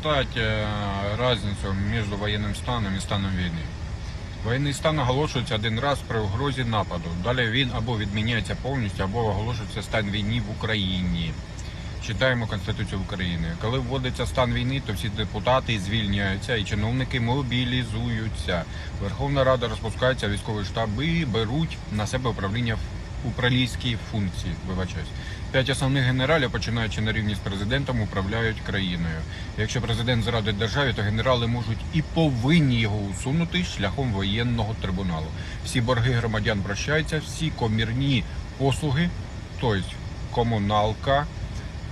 считать э, разницу между военным станом і станом війни. Воєнний стан оголошується один раз при угрозі нападу. Далі він або відміняється повністю, або оголошується стан війни в Україні. Читаємо Конституцію України. Коли вводиться стан війни, то всі депутати звільняються і чиновники мобілізуються. Верховна Рада розпускається, військові штаби беруть на себе управління управлінські функції. Вибачаюсь. П'ять основних генералів, починаючи на рівні з президентом, управляють країною. Якщо президент зрадить державі, то генерали можуть і повинні його усунути шляхом воєнного трибуналу. Всі борги громадян прощаються, всі комірні послуги, тобто комуналка,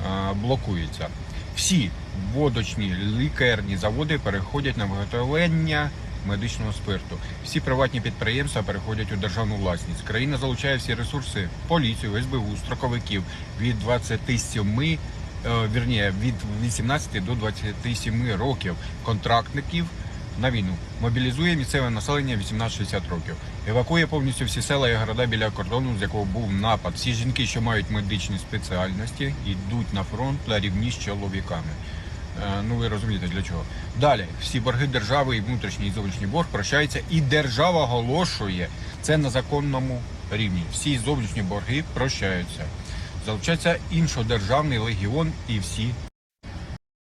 е, блокується. Всі водочні лікарні заводи переходять на виготовлення медичного спирту. Всі приватні підприємства переходять у державну власність. Країна залучає всі ресурси поліцію, СБУ, строковиків від 27, е, вірніше, від 18 до 27 років контрактників на війну. Мобілізує місцеве населення 18-60 років. Евакує повністю всі села і города біля кордону, з якого був напад. Всі жінки, що мають медичні спеціальності, йдуть на фронт на рівні з чоловіками. Е, Ну ви розумієте для чого. Далі всі борги держави і внутрішній і зовнішній борг прощаються, і держава оголошує це на законному рівні. Всі зовнішні борги прощаються. Залучається іншодержавний легіон і всі